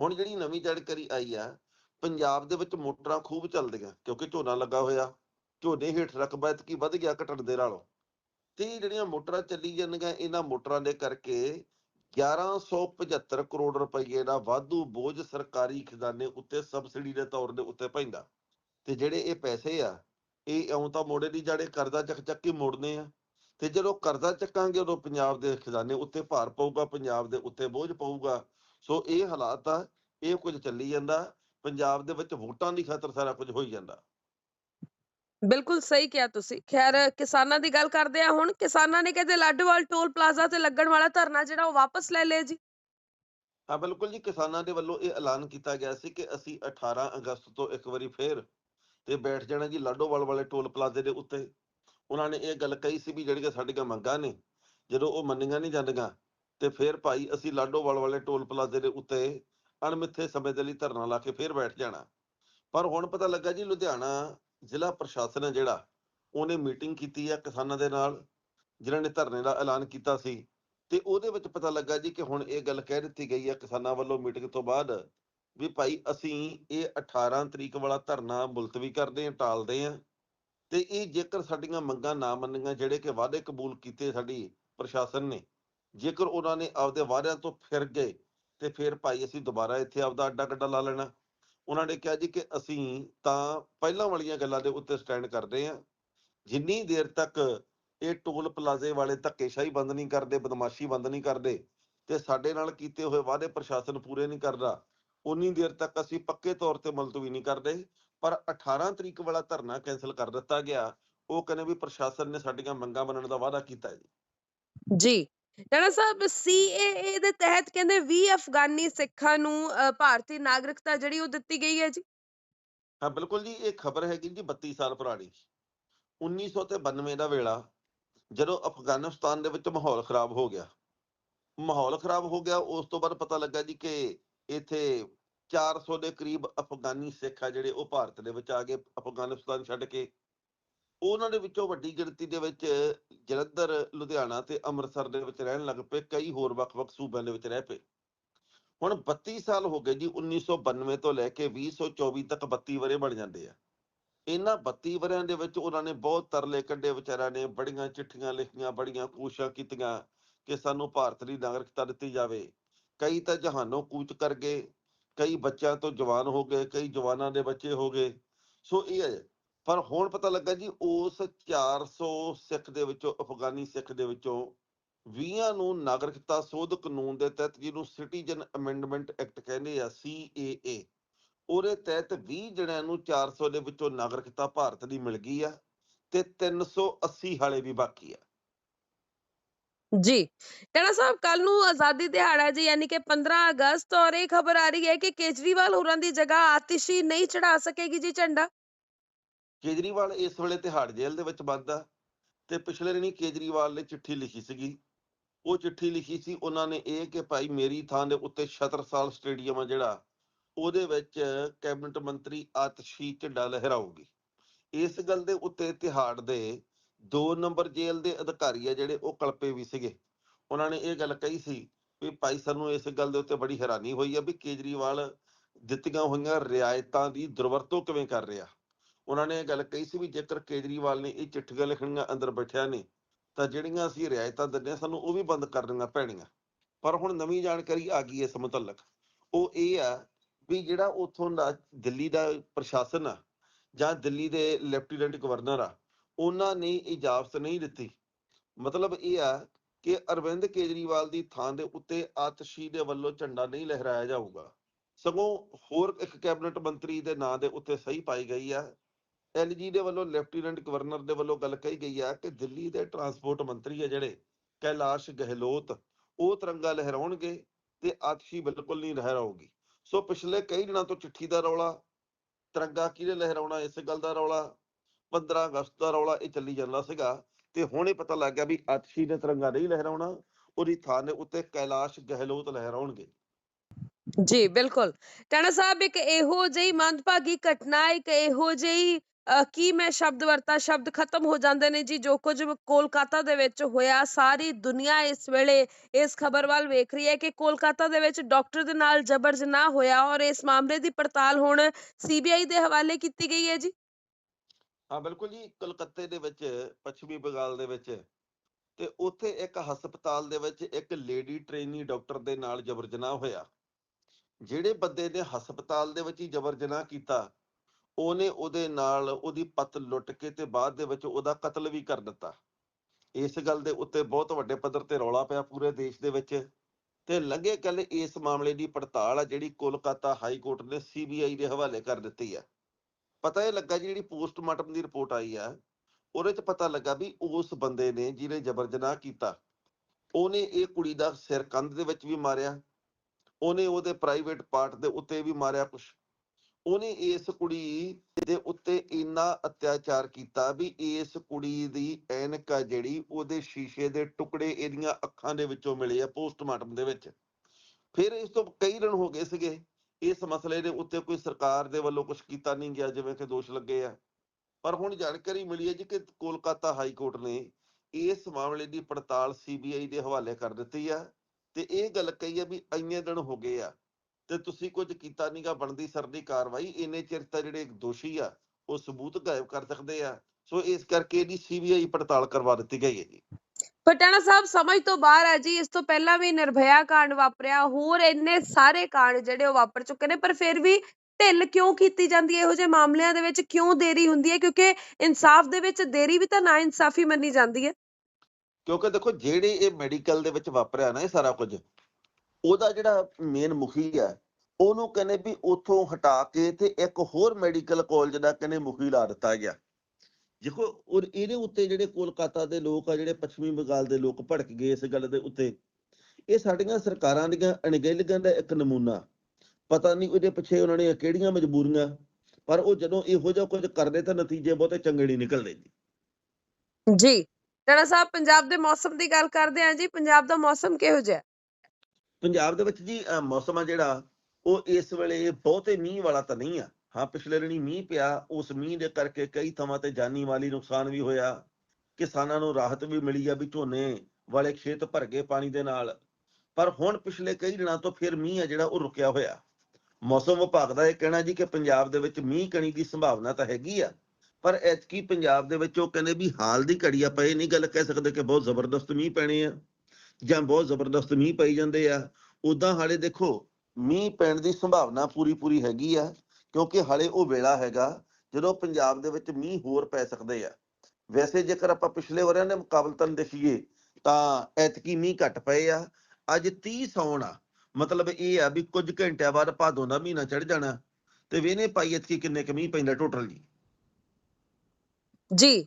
ਹੁਣ ਜਿਹੜੀ ਨਵੀਂ ਜਾਣਕਾਰੀ ਆਈ ਆ, ਪੰਜਾਬ ਦੇ ਵਿੱਚ ਮੋਟਰਾਂ ਖੂਬ ਚੱਲਦੀਆਂ, ਕਿਉਂਕਿ ਝੋਨਾ ਲੱਗਾ ਹੋਇਆ, ਝੋਨੇ ਹੇਠ ਰਕਬਾ ਕੀ ਵੱਧ ਗਿਆ ਘਟਣ ਦੇ ਨਾਲੋਂ। ਤੇ ਜਿਹੜੀਆਂ ਮੋਟਰਾਂ ਚੱਲੀ ਜਾਂਦੀਆਂ, ਇਹਨਾਂ ਮੋਟਰਾਂ ਦੇ ਕਰਕੇ 1175 ਕਰੋੜ ਰੁਪਏ ਦਾ ਵਾਧੂ ਬੋਝ ਸਰਕਾਰੀ ਖਜ਼ਾਨੇ ਉੱਤੇ ਸਬਸਿਡੀ ਦੇ ਤੌਰ ਦੇ ਉੱਤੇ ਪੈਂਦਾ। ਤੇ ਜਿਹੜੇ ਇਹ ਪੈਸੇ ਆ, ਇਹ ਇਉਂ ਤਾਂ ਮੋੜੇ ਦੀ ਜਿਹੜੇ ਕਰਜ਼ਾ ਚੱਕ ਚੱਕ ਕੇ ਮੋੜਨੇ ਆ। ਤੇ ਜਦੋਂ ਕਰਜ਼ਾ ਚੱਕਾਂਗੇ, ਉਦੋਂ ਪੰਜਾਬ ਦੇ ਖਜ਼ਾਨੇ ਉੱਤੇ ਭਾਰ ਪਊਗਾ, ਪੰਜਾਬ ਦੇ ਉੱਤੇ ਬੋਝ ਪਊਗਾ। ਸੋ ਇਹ ਹਾਲਾਤ ਆ ਇਹ ਕੁਝ ਚੱਲੀ ਜਾਂਦਾ ਪੰਜਾਬ ਦੇ ਵਿੱਚ ਵੋਟਾਂ ਦੀ ਖਾਤਰ ਸਾਰਾ ਕੁਝ ਹੋਈ ਜਾਂਦਾ। ਬਿਲਕੁਲ ਸਹੀ ਕਿਹਾ ਤੁਸੀਂ। ਖੈਰ ਕਿਸਾਨਾਂ ਦੀ ਗੱਲ ਕਰਦੇ ਆ ਹੁਣ। ਕਿਸਾਨਾਂ ਨੇ ਕਹਿੰਦੇ ਲਾਡੋਵਾਲ ਟੋਲ ਪਲਾਜ਼ਾ ਤੇ ਲੱਗਣ ਵਾਲਾ ਧਰਨਾ ਜਿਹੜਾ ਉਹ ਵਾਪਸ ਲੈ ਲਿਆ ਜੀ। ਹਾਂ ਬਿਲਕੁਲ ਜੀ। ਕਿਸਾਨਾਂ ਦੇ ਵੱਲੋਂ ਇਹ ਐਲਾਨ ਕੀਤਾ ਗਿਆ ਸੀ ਕਿ ਅਸੀਂ 18 ਅਗਸਤ ਤੋਂ ਇੱਕ ਵਾਰੀ ਫੇਰ ਤੇ ਬੈਠ ਜਾਣਾ ਜੀ ਲਾਡੋਵਾਲ ਵਾਲੇ ਟੋਲ ਪਲਾਜ਼ੇ ਦੇ ਉੱਤੇ। ਉਹਨਾਂ ਨੇ ਇਹ ਗੱਲ ਕਹੀ ਸੀ ਵੀ ਜਿਹੜੀਆਂ ਸਾਡੀਆਂ ਮੰਗਾਂ ਨੇ ਜਦੋਂ ਉਹ ਮੰਨੀਆਂ ਨਹੀਂ ਜਾਂਦੀਆਂ ਤੇ ਫਿਰ ਭਾਈ ਅਸੀਂ ਲਾਡੋਵਾਲ ਵਾਲੇ ਟੋਲ ਪਲਾਜ਼ੇ ਦੇ ਉੱਤੇ ਅਣਮਿੱਥੇ ਸਮੇਂ ਦੇ ਲਈ ਧਰਨਾ ਲਾ ਕੇ ਫਿਰ ਬੈਠ ਜਾਣਾ। ਪਰ ਹੁਣ ਪਤਾ ਲੱਗਾ ਜੀ ਲੁਧਿਆਣਾ ਜ਼ਿਲ੍ਹਾ ਪ੍ਰਸ਼ਾਸਨ ਹੈ ਜਿਹੜਾ, ਉਹਨੇ ਮੀਟਿੰਗ ਕੀਤੀ ਹੈ ਕਿਸਾਨਾਂ ਦੇ ਨਾਲ, ਜਿਨ੍ਹਾਂ ਨੇ ਧਰਨੇ ਦਾ ਐਲਾਨ ਕੀਤਾ ਸੀ। ਤੇ ਉਹਦੇ ਵਿੱਚ ਪਤਾ ਲੱਗਾ ਜੀ ਕਿ ਹੁਣ ਇਹ ਗੱਲ ਕਹਿ ਦਿੱਤੀ ਗਈ ਹੈ ਕਿਸਾਨਾਂ ਵੱਲੋਂ ਮੀਟਿੰਗ ਤੋਂ ਬਾਅਦ ਵੀ ਭਾਈ ਅਸੀਂ ਇਹ 18 ਤਰੀਕ ਵਾਲਾ ਧਰਨਾ ਮੁਲਤਵੀ ਕਰਦੇ ਹਾਂ, ਟਾਲਦੇ ਹਾਂ। ਤੇ ਇਹ ਜੇਕਰ ਸਾਡੀਆਂ ਮੰਗਾਂ ਨਾ ਮੰਨੀਆਂ, ਜਿਹੜੇ ਕਿ ਵਾਅਦੇ ਕਬੂਲ ਕੀਤੇ ਸਾਡੀ ਪ੍ਰਸ਼ਾਸਨ ਨੇ ਜੇਕਰ ਉਹਨਾਂ ਨੇ ਆਪਦੇ ਵਾਅਦਿਆਂ ਤੋਂ ਫਿਰ ਗਏ, ਤੇ ਫਿਰ ਭਾਈ ਅਸੀਂ ਦੁਬਾਰਾ ਇੱਥੇ ਆਪਦਾ ਅੱਡਾ ਗੱਡਾ ਲਾ ਲੈਣਾ। ਉਹਨਾਂ ਨੇ ਕਿਹਾ ਜੀ ਕਿ ਅਸੀਂ ਤਾਂ ਪਹਿਲਾਂ ਵਾਲੀਆਂ ਗੱਲਾਂ ਦੇ ਉੱਤੇ ਸਟੈਂਡ ਕਰਦੇ ਹਾਂ। ਜਿੰਨੀ ਦੇਰ ਤੱਕ ਇਹ ਟੋਲ ਪਲਾਜ਼ੇ ਵਾਲੇ ਧੱਕੇਸ਼ਾਹੀ ਬੰਦ ਨਹੀਂ ਕਰਦੇ, ਬਦਮਾਸ਼ੀ ਬੰਦ ਨਹੀਂ ਕਰਦੇ, ਤੇ ਸਾਡੇ ਨਾਲ ਕੀਤੇ ਹੋਏ ਵਾਅਦੇ ਪ੍ਰਸ਼ਾਸਨ ਪੂਰੇ ਨਹੀਂ ਕਰਦਾ ਉਨੀ ਦੇਰ ਤੱਕ ਅਸੀਂ ਪੱਕੇ ਤੌਰ ਤੇ ਮੁਲਤਵੀ ਨਹੀਂ ਕਰਦੇ। ਪਰ 18 ਤਰੀਕ ਵਾਲਾ ਧਰਨਾ ਕੈਨਸਲ ਕਰ ਦਿੱਤਾ ਗਿਆ। ਉਹ ਕਹਿੰਦੇ ਵੀ ਪ੍ਰਸ਼ਾਸਨ ਨੇ ਸਾਡੀਆਂ ਮੰਗਾਂ ਮੰਨਣ ਦਾ ਵਾਅਦਾ ਕੀਤਾ ਜੀ। ਜੀ। ਰਾਣਾ ਸਾਹਿਬ ਸੀਏਏ ਦੇ ਤਹਿਤ ਕਹਿੰਦੇ 20 ਅਫਗਾਨੀ ਸਿੱਖਾਂ ਨੂੰ ਅ, ਭਾਰਤੀ ਨਾਗਰਿਕਤਾ ਜਿਹੜੀ ਉਹ ਦਿੱਤੀ ਗਈ ਹੈ ਜੀ। ਹਾਂ ਬਿਲਕੁਲ ਜੀ ਇਹ ਖਬਰ ਹੈਗੀ ਜੀ 32 ਸਾਲ ਪੁਰਾਣੀ। 1992 ਦਾ ਵੇਲਾ ਜਦੋਂ ਅਫਗਾਨਿਸਤਾਨ ਦੇ ਵਿੱਚ ਮਾਹੌਲ ਖਰਾਬ ਹੋ ਗਿਆ। ਮਾਹੌਲ ਖਰਾਬ ਹੋ ਗਿਆ ਉਸ ਤੋਂ ਬਾਅਦ ਪਤਾ ਲੱਗਾ ਜੀ ਕਿ ਇੱਥੇ 400 ਦੇ ਕਰੀਬ ਅਫਗਾਨੀ ਸਿੱਖ ਆ ਜਿਹੜੇ ਉਹ ਭਾਰਤ ਦੇ ਵਿੱਚ ਆ ਗਏ ਅਫਗਾਨਿਸਤਾਨ ਛੱਡ ਕੇ ਉਹਨਾਂ ਦੇ ਵਿੱਚੋਂ ਵੱਡੀ ਗਿਣਤੀ ਦੇ ਵਿੱਚ ਜਲੰਧਰ, ਲੁਧਿਆਣਾ ਤੇ ਅੰਮ੍ਰਿਤਸਰ ਦੇ ਵਿੱਚ ਰਹਿਣ ਲੱਗ ਪਏ, ਕਈ ਹੋਰ ਵੱਖ-ਵੱਖ ਸੂਬਿਆਂ ਦੇ ਵਿੱਚ ਰਹਿ ਪਏ। ਹੁਣ 32 ਸਾਲ ਹੋ ਗਏ ਜੀ 1992 ਤੋਂ ਲੈ ਕੇ 2024 ਤੱਕ 32 ਵਰੇ ਬਣ ਜਾਂਦੇ ਆ। ਇਹਨਾਂ 32 ਵਰਿਆਂ ਦੇ ਵਿੱਚ ਉਹਨਾਂ ਨੇ ਬਹੁਤ ਤਰਲੇ ਕੱਢੇ ਵਿਚਾਰਿਆਂ ਨੇ, ਬੜੀਆਂ ਚਿੱਠੀਆਂ ਲਿਖੀਆਂ, ਬੜੀਆਂ ਕੋਸ਼ਿਸ਼ਾਂ ਕੀਤੀਆਂ ਕਿ ਸਾਨੂੰ ਭਾਰਤ ਦੀ ਨਾਗਰਿਕਤਾ ਦਿੱਤੀ ਜਾਵੇ। ਕਈ ਤਾਂ ਜਹਾਨੋਂ ਕੂਚ ਕਰ ਗਏ, ਕਈ ਬੱਚਿਆਂ ਤੋਂ ਜਵਾਨ ਹੋ ਗਏ, ਕਈ ਜਵਾਨਾਂ ਦੇ ਬੱਚੇ ਹੋ ਗਏ। ਸੋ ਇਹ ਹੈ ਪਰ ਹੁਣ ਪਤਾ ਲੱਗਾ ਜੀ, ਉਸ 400 ਸਿੱਖ ਦੇ ਵਿੱਚੋਂ, ਅਫਗਾਨੀ ਸਿੱਖ ਦੇ ਵਿੱਚੋਂ 20 ਨੂੰ ਨਾਗਰਿਕਤਾ ਸੋਧ ਕਾਨੂੰਨ ਦੇ ਤਹਿਤ ਜਿਹਨੂੰ ਸਿਟੀਜ਼ਨ ਅਮੈਂਡਮੈਂਟ ਐਕਟ ਕਹਿੰਦੇ ਆ CAA ਉਹਦੇ ਤਹਿਤ 20 ਜਣਿਆਂ ਨੂੰ 400 ਦੇ ਵਿੱਚੋਂ ਨਾਗਰਿਕਤਾ ਭਾਰਤ ਦੀ ਮਿਲ ਗਈ ਆ ਤੇ 380 ਹਾਲੇ ਵੀ ਬਾਕੀ ਆ। ਜੀ ਰਾਣਾ ਸਾਹਿਬ ਕੱਲ ਨੂੰ ਆਜ਼ਾਦੀ ਦਿਹਾੜਾ ਜੀ, ਯਾਨੀ ਕਿ 15 ਅਗਸਤ ਔਰ ਇਹ ਖਬਰ ਆ ਰਹੀ ਹੈ ਕਿ ਕੇਜਰੀਵਾਲ ਹੋਰਾਂ ਦੀ ਜਗ੍ਹਾ ਆਤਿਸ਼ੀ ਨਹੀਂ ਚੜਾ ਸਕੇਗੀ ਜੀ ਝੰਡਾ। ਕੇਜਰੀਵਾਲ ਇਸ ਵੇਲੇ ਤਿਹਾੜ ਜੇਲ੍ਹ ਦੇ ਵਿੱਚ ਬੰਦ ਆ ਤੇ ਪਿਛਲੇ ਦਿਨੀ ਕੇਜਰੀਵਾਲ ਨੇ ਚਿੱਠੀ ਲਿਖੀ ਸੀਗੀ। ਉਹ ਚਿੱਠੀ ਲਿਖੀ ਸੀ, ਉਹਨਾਂ ਨੇ ਇਹ ਕਿ ਭਾਈ ਮੇਰੀ ਥਾਂ ਦੇ ਉੱਤੇ ਛਤਰਸਾਲ ਸਟੇਡੀਅਮ ਆ ਜਿਹੜਾ, ਉਹਦੇ ਵਿੱਚ ਕੈਬਨਿਟ ਮੰਤਰੀ ਆਤਸ਼ੀ ਝੰਡਾ ਲਹਿਰਾਊਗੀ। ਇਸ ਗੱਲ ਦੇ ਉੱਤੇ ਤਿਹਾੜ ਦੇ 2 ਨੰਬਰ ਜੇਲ੍ਹ ਦੇ ਅਧਿਕਾਰੀ ਆ ਜਿਹੜੇ, ਉਹ ਕਲਪੇ ਵੀ ਸੀਗੇ। ਉਹਨਾਂ ਨੇ ਇਹ ਗੱਲ ਕਹੀ ਸੀ ਵੀ ਭਾਈ ਸਾਨੂੰ ਇਸ ਗੱਲ ਦੇ ਉੱਤੇ ਬੜੀ ਹੈਰਾਨੀ ਹੋਈ ਆ ਵੀ ਕੇਜਰੀਵਾਲ ਦਿੱਤੀਆਂ ਹੋਈਆਂ ਰਿਆਇਤਾਂ ਦੀ ਦੁਰਵਰਤੋਂ ਕਿਵੇਂ ਕਰ ਰਿਹਾ। ਉਹਨਾਂ ਨੇ ਇਹ ਗੱਲ ਕਹੀ ਸੀ ਵੀ ਜੇਕਰ ਕੇਜਰੀਵਾਲ ਨੇ ਇਹ ਚਿੱਠੀਆਂ ਲਿਖਣੀਆਂ ਅੰਦਰ ਬੈਠਿਆ ਨੇ, ਤਾਂ ਜਿਹੜੀਆਂ ਅਸੀਂ ਰਿਆਇਤਾਂ ਦਿੰਦੇ ਹਾਂ, ਸਾਨੂੰ ਉਹ ਵੀ ਬੰਦ ਕਰਨੀਆਂ ਪੈਣੀਆਂ। ਪਰ ਹੁਣ ਨਵੀਂ ਜਾਣਕਾਰੀ ਆ ਗਈ ਇਸ ਮੁਤਲਕ। ਉਹ ਇਹ ਆ ਵੀ ਜਿਹੜਾ ਉਥੋਂ ਦਾ ਦਿੱਲੀ ਦਾ ਪ੍ਰਸ਼ਾਸਨ ਆ, ਜਾਂ ਦਿੱਲੀ ਦੇ ਲੈਫਟੀਨੈਂਟ ਗਵਰਨਰ ਆ, ਉਹਨਾਂ ਨੇ ਇਜਾਜ਼ਤ ਨਹੀਂ ਦਿੱਤੀ। ਮਤਲਬ ਇਹ ਆ ਕਿ ਅਰਵਿੰਦ ਕੇਜਰੀਵਾਲ ਦੀ ਥਾਂ ਦੇ ਉੱਤੇ ਆਤਸ਼ੀ ਦੇ ਵੱਲੋਂ ਝੰਡਾ ਨਹੀਂ ਲਹਿਰਾਇਆ ਜਾਊਗਾ। ਸਗੋਂ ਹੋਰ ਇੱਕ ਕੈਬਨਿਟ ਮੰਤਰੀ ਦੇ ਨਾਂ ਦੇ ਉੱਤੇ ਸਹੀ ਪਾਈ ਗਈ ਆ ਐਲਜੀ ਦੇ ਵੱਲੋਂ ਲੈਫਟੀਨੈਂਟ ਗਵਰਨਰ ਦੇ ਵੱਲੋਂ ਗੱਲ ਕਹੀ ਗਈ ਆ ਕਿ ਦਿੱਲੀ ਦੇ ਟਰਾਂਸਪੋਰਟ ਮੰਤਰੀ ਆ ਜਿਹੜੇ ਕੈਲਾਸ਼ ਗਹਿਲੋਤ, ਉਹ ਤਿਰੰਗਾ ਲਹਿਰਾਉਣਗੇ ਤੇ ਆਤਸ਼ੀ ਬਿਲਕੁਲ ਨਹੀਂ ਲਹਿਰਾਊਗੀ ਸੋ ਪਿਛਲੇ ਕਈ ਦਿਨਾਂ ਤੋਂ ਚਿੱਠੀ ਦਾ ਰੌਲਾ, ਤਿਰੰਗਾ ਕਿਹਨੇ ਲਹਿਰਾਉਣਾ, ਇਸ ਗੱਲ ਦਾ ਰੌਲਾ 15 ਅਗਸਤ ਦਾ ਰੌਲਾ ਇਹ ਚੱਲੀ ਜਾਂਦਾ ਸੀਗਾ ਤੇ ਹੁਣ ਇਹ ਪਤਾ ਲੱਗ ਗਿਆ ਵੀ ਆਤਸ਼ੀ ਨੇ ਤਿਰੰਗਾ ਨਹੀਂ ਲਹਿਰਾਉਣਾ, ਉਹਦੀ ਥਾਂ ਦੇ ਉੱਤੇ ਕੈਲਾਸ਼ ਗਹਿਲੋਤ ਲਹਿਰਾਉਣਗੇ। ਜੀ, ਬਿਲਕੁਲ। ਟਾਣਾ ਸਾਹਿਬ, ਇੱਕ ਇਹੋ ਜਿਹੀ ਮੰਦਭਾਗੀ ਘਟਨਾ, ਇੱਕ ਇਹੋ ਜਿਹੀ ਕੀ ਮੈਂ ਸ਼ਬਦ ਵਰਤਾ? ਸ਼ਬਦ ਖਤਮ ਹੋ ਜਾਂਦੇ ਨੇ ਜੀ। ਜੋ ਕੁਝ ਕੋਲਕਾਤਾ ਦੇ ਵਿੱਚ ਹੋਇਆ, ਸਾਰੀ ਦੁਨੀਆ ਇਸ ਵੇਲੇ ਇਸ ਖਬਰ ਵੱਲ ਵੇਖ ਰਹੀ ਹੈ ਕਿ ਕੋਲਕਾਤਾ ਦੇ ਵਿੱਚ ਡਾਕਟਰ ਦੇ ਨਾਲ ਜਬਰ ਜਨਾਹ ਹੋਇਆ ਔਰ ਇਸ ਮਾਮਲੇ ਦੀ ਪੜਤਾਲ ਹੁਣ ਸੀਬੀਆਈ ਦੇ ਹਵਾਲੇ ਕੀਤੀ ਗਈ ਹੈ ਜੀ। ਹਾਂ, ਬਿਲਕੁਲ ਜੀ। ਕਲਕੱਤੇ ਦੇ ਵਿੱਚ, ਪੱਛਮੀ ਬੰਗਾਲ ਦੇ ਵਿੱਚ ਤੇ ਉੱਥੇ ਇੱਕ ਹਸਪਤਾਲ ਦੇ ਵਿੱਚ ਇੱਕ ਲੇਡੀ ਟ੍ਰੇਨੀ ਡਾਕਟਰ ਦੇ ਨਾਲ ਜਬਰ ਜਨਾਹ ਹੋਇਆ। ਜਿਹੜੇ ਬੰਦੇ ਨੇ ਹਸਪਤਾਲ ਦੇ ਵਿੱਚ ਹੀ ਜਬਰ ਜਨਾਹ ਕੀਤਾ ਉਹਨੇ ਉਹਦੇ ਨਾਲ ਉਹਦੀ ਪਤ ਲੁੱਟ ਕੇ ਤੇ ਬਾਅਦ ਦੇ ਵਿੱਚ ਉਹਦਾ ਕਤਲ ਵੀ ਕਰ ਦਿੱਤਾ। ਇਸ ਗੱਲ ਦੇ ਉੱਤੇ ਬਹੁਤ ਵੱਡੇ ਪੱਧਰ ਤੇ ਰੌਲਾ ਪਿਆ ਪੂਰੇ ਦੇਸ਼ ਦੇ ਵਿੱਚ ਤੇ ਲੱਗੇ ਕੱਲ ਇਸ ਮਾਮਲੇ ਦੀ ਪੜਤਾਲ ਆ ਜਿਹੜੀ ਕੋਲਕਾਤਾ ਹਾਈ ਕੋਰਟ ਨੇ ਸੀਬੀਆਈ ਦੇ ਹਵਾਲੇ ਕਰ ਦਿੱਤੀ ਆ। ਪਤਾ ਇਹ ਲੱਗਾ ਜੀ ਜਿਹੜੀ ਪੋਸਟਮਾਰਟਮ ਦੀ ਰਿਪੋਰਟ ਆਈ ਆ, ਉਹਦੇ ਚ ਪਤਾ ਲੱਗਾ ਵੀ ਉਸ ਬੰਦੇ ਨੇ ਜਿਹਨੇ ਜਬਰ ਜਨਾਹ ਕੀਤਾ, ਉਹਨੇ ਇਹ ਕੁੜੀ ਦਾ ਸਿਰ ਕੰਧ ਦੇ ਵਿੱਚ ਵੀ ਮਾਰਿਆ, ਉਹਨੇ ਉਹਦੇ ਪ੍ਰਾਈਵੇਟ ਪਾਰਟ ਦੇ ਉੱਤੇ ਵੀ ਮਾਰਿਆ ਕੁਛ। ਉਹਨੇ ਇਸ ਕੁੜੀ ਦੇ ਉੱਤੇ ਇੰਨਾ ਅਤਿਆਚਾਰ ਕੀਤਾ ਵੀ ਇਸ ਕੁੜੀ ਦੀ ਐਨਕ ਆ ਜਿਹੜੀ ਉਹਦੇ ਸ਼ੀਸ਼ੇ ਦੇ ਟੁਕੜੇ ਇਹਦੀਆਂ ਅੱਖਾਂ ਦੇ ਵਿੱਚੋਂ ਮਿਲੇ ਆ ਪੋਸਟਮਾਰਟਮ ਦੇ ਵਿੱਚ। ਫਿਰ ਇਸ ਤੋਂ ਕਈ ਦਿਨ ਹੋ ਗਏ ਸੀਗੇ। ਇਸ ਮਸਲੇ ਦੇ ਉੱਤੇ ਕੋਈ ਸਰਕਾਰ ਦੇ ਵੱਲੋਂ ਕੁਝ ਕੀਤਾ ਨਹੀਂ ਗਿਆ, ਜਿਵੇਂ ਕਿ ਦੋਸ਼ ਲੱਗੇ ਆ। ਪਰ ਹੁਣ ਜਾਣਕਾਰੀ ਮਿਲੀ ਹੈ ਜੀ ਕਿ ਕੋਲਕਾਤਾ ਹਾਈ ਕੋਰਟ ਨੇ ਇਸ ਮਾਮਲੇ ਦੀ ਪੜਤਾਲ ਸੀਬੀਆਈ ਦੇ ਹਵਾਲੇ ਕਰ ਦਿੱਤੀ ਆ। ਤੇ ਇਹ ਗੱਲ ਕਹੀ ਆ ਵੀ ਇੰਨੇ ਦਿਨ ਹੋ ਗਏ ਆ। ਤੇ ਤੁਸੀਂ ਕੁਝ ਕੀਤਾ ਨਹੀਂਗਾ ਬਣਦੀ ਸਰ ਦੀ ਕਾਰਵਾਈ ਇੰਨੇ ਚਿਰ ਤਾਂ ਜਿਹੜੇ ਦੋਸ਼ੀ ਆ ਉਹ ਸਬੂਤ ਗਾਇਬ ਕਰ ਸਕਦੇ ਆ। ਸੋ ਇਸ ਕਰਕੇ ਇਹਦੀ ਸੀਬੀਆਈ ਪੜਤਾਲ ਕਰਵਾ ਦਿੱਤੀ ਗਈ ਹੈ ਜੀ। ਪਟਾਣਾ ਸਾਹਿਬ ਸਮਝ ਤੋਂ ਬਾਹਰ ਹੈ ਜੀ ਇਸ ਤੋਂ ਪਹਿਲਾਂ ਵੀ ਨਿਰਭਇਆ ਕਾਂਡ ਵਾਪਰਿਆ ਹੋਰ ਇੰਨੇ ਸਾਰੇ ਕਾਂਡ ਜਿਹੜੇ ਉਹ ਵਾਪਰ ਚੁੱਕੇ ਨੇ ਪਰ ਫਿਰ ਵੀ ਢਿੱਲ ਕਿਉਂ ਕੀਤੀ ਜਾਂਦੀ ਹੈ? ਇਹੋ ਜਿਹੇ ਮਾਮਲਿਆਂ ਦੇ ਵਿੱਚ ਕਿਉਂ ਦੇਰੀ ਹੁੰਦੀ ਹੈ? ਕਿਉਂਕਿ ਇਨਸਾਫ ਦੇ ਵਿੱਚ ਦੇਰੀ ਵੀ ਤਾਂ ਨਾ ਇਨਸਾਫੀ ਮੰਨੀ ਜਾਂਦੀ ਹੈ। ਕਿਉਂਕਿ ਦੇਖੋ ਜਿਹੜੇ ਇਹ ਮੈਡੀਕਲ ਦੇ ਵਿੱਚ ਵਾਪਰਿਆ ਨਾ ਇਹ ਸਾਰਾ ਕੁਝ ਉਹਦਾ ਜਿਹੜਾ ਮੇਨ ਮੁਖੀ ਹੈ, ਉਹਨੂੰ ਕਹਿੰਦੇ ਵੀ ਉਥੋਂ ਹਟਾ ਕੇ ਤੇ ਇੱਕ ਹੋਰ ਮੈਡੀਕਲ ਕਾਲਜ ਦਾ ਕਹਿੰਦੇ ਮੁਖੀ ਲਾ ਦਿੱਤਾ ਗਿਆ। ਦੇਖੋ, ਔਰ ਇਹਦੇ ਉੱਤੇ ਜਿਹੜੇ ਕੋਲਕਾਤਾ ਦੇ ਲੋਕ ਆ, ਜਿਹੜੇ ਪੱਛਮੀ ਬੰਗਾਲ ਦੇ ਲੋਕ ਭੜਕ ਗਏ ਇਸ ਗੱਲ ਦੇ ਉੱਤੇ, ਇਹ ਸਾਡੀਆਂ ਸਰਕਾਰਾਂ ਦੀਆਂ ਅਣਗਹਿਲੀਆਂ ਦਾ ਇੱਕ ਨਮੂਨਾ। ਪਤਾ ਨਹੀਂ ਉਹਦੇ ਪਿੱਛੇ ਉਹਨਾਂ ਨੇ ਕਿਹੜੀਆਂ ਮਜਬੂਰੀਆਂ, ਪਰ ਉਹ ਜਦੋਂ ਇਹੋ ਜਿਹਾ ਕੁਝ ਕਰਦੇ ਤਾਂ ਨਤੀਜੇ ਬਹੁਤੇ ਚੰਗੇ ਨਹੀਂ ਨਿਕਲਦੇ ਜੀ। ਜੀ ਟਾਣਾ ਸਾਹਿਬ ਪੰਜਾਬ ਦੇ ਮੌਸਮ ਦੀ ਗੱਲ ਕਰਦੇ ਹਾਂ ਜੀ, ਪੰਜਾਬ ਦਾ ਮੌਸਮ ਕਿਹੋ ਜਿਹਾ? ਪੰਜਾਬ ਦੇ ਵਿੱਚ ਜੀ ਮੌਸਮ ਆ ਜਿਹੜਾ, ਉਹ ਇਸ ਵੇਲੇ ਬਹੁਤੇ ਮੀਂਹ ਵਾਲਾ ਤਾਂ ਨਹੀਂ ਆ। ਹਾਂ, ਪਿਛਲੇ ਦਿਨੀ ਮੀਂਹ ਪਿਆ, ਉਸ ਮੀਂਹ ਦੇ ਕਰਕੇ ਕਈ ਥਾਵਾਂ ਤੇ ਜਾਨੀ ਮਾਲੀ ਨੁਕਸਾਨ ਵੀ ਹੋਇਆ। ਕਿਸਾਨਾਂ ਨੂੰ ਰਾਹਤ ਵੀ ਮਿਲੀ ਆ ਵੀ ਝੋਨੇ ਵਾਲੇ ਖੇਤ ਭਰ ਗਏ ਪਾਣੀ ਦੇ ਨਾਲ। ਪਰ ਹੁਣ ਪਿਛਲੇ ਕਈ ਦਿਨਾਂ ਤੋਂ ਫਿਰ ਮੀਂਹ ਆ ਜਿਹੜਾ, ਉਹ ਰੁਕਿਆ ਹੋਇਆ। ਮੌਸਮ ਵਿਭਾਗ ਦਾ ਇਹ ਕਹਿਣਾ ਜੀ ਕਿ ਪੰਜਾਬ ਦੇ ਵਿੱਚ ਮੀਂਹ ਕਣੀ ਦੀ ਸੰਭਾਵਨਾ ਤਾਂ ਹੈਗੀ ਆ। ਪਰ ਐਤਕੀ ਪੰਜਾਬ ਦੇ ਵਿੱਚ ਉਹ ਕਹਿੰਦੇ ਵੀ ਹਾਲ ਦੀ ਘੜੀ ਆਪਾਂ ਇਹ ਨਹੀਂ ਗੱਲ ਕਹਿ ਸਕਦੇ ਕਿ ਬਹੁਤ ਜ਼ਬਰਦਸਤ ਮੀਂਹ ਪੈਣੇ ਆ। ਜਾਂ ਬਹੁਤ ਜ਼ਬਰਦਸਤ ਮੀਂਹ ਪਈ ਜਾਂਦੇ ਆ ਉਦਾਂ ਹਾਲੇ ਦੇਖੋ, ਮੀਂਹ ਪੈਣ ਦੀ ਸੰਭਾਵਨਾ ਪੂਰੀ ਪੂਰੀ ਹੈਗੀ ਆ, ਕਿਉਂਕਿ ਹਾਲੇ ਉਹ ਵੇਲਾ ਹੈਗਾ, ਜਦੋਂ ਪੰਜਾਬ ਦੇ ਵਿੱਚ ਮੀਂਹ ਹੋਰ ਪੈ ਸਕਦੇ ਆ। ਵੈਸੇ ਜੇਕਰ ਆਪਾਂ ਪਿਛਲੇ ਵਰਿਆਂ ਦੇ ਮੁਕਾਬਲਤਨ ਦੇਖੀਏ, ਤਾਂ ਐਤਕੀ ਮੀਂਹ ਘੱਟ ਪਏ ਆ, ਅੱਜ 30 ਸੌਣ ਆ। ਮਤਲਬ ਇਹ ਆ ਵੀ ਕੁਝ ਘੰਟਿਆਂ ਬਾਅਦ ਭਾਦੋਂ ਦਾ ਮਹੀਨਾ ਚੜ ਜਾਣਾ, ਤੇ ਵੇਨੇ ਪਾਈ ਐਤਕੀ ਕਿੰਨੇ ਕੁ ਮੀਂਹ ਪੈਂਦਾ ਟੋਟਲ ਜੀ। ਜੀ।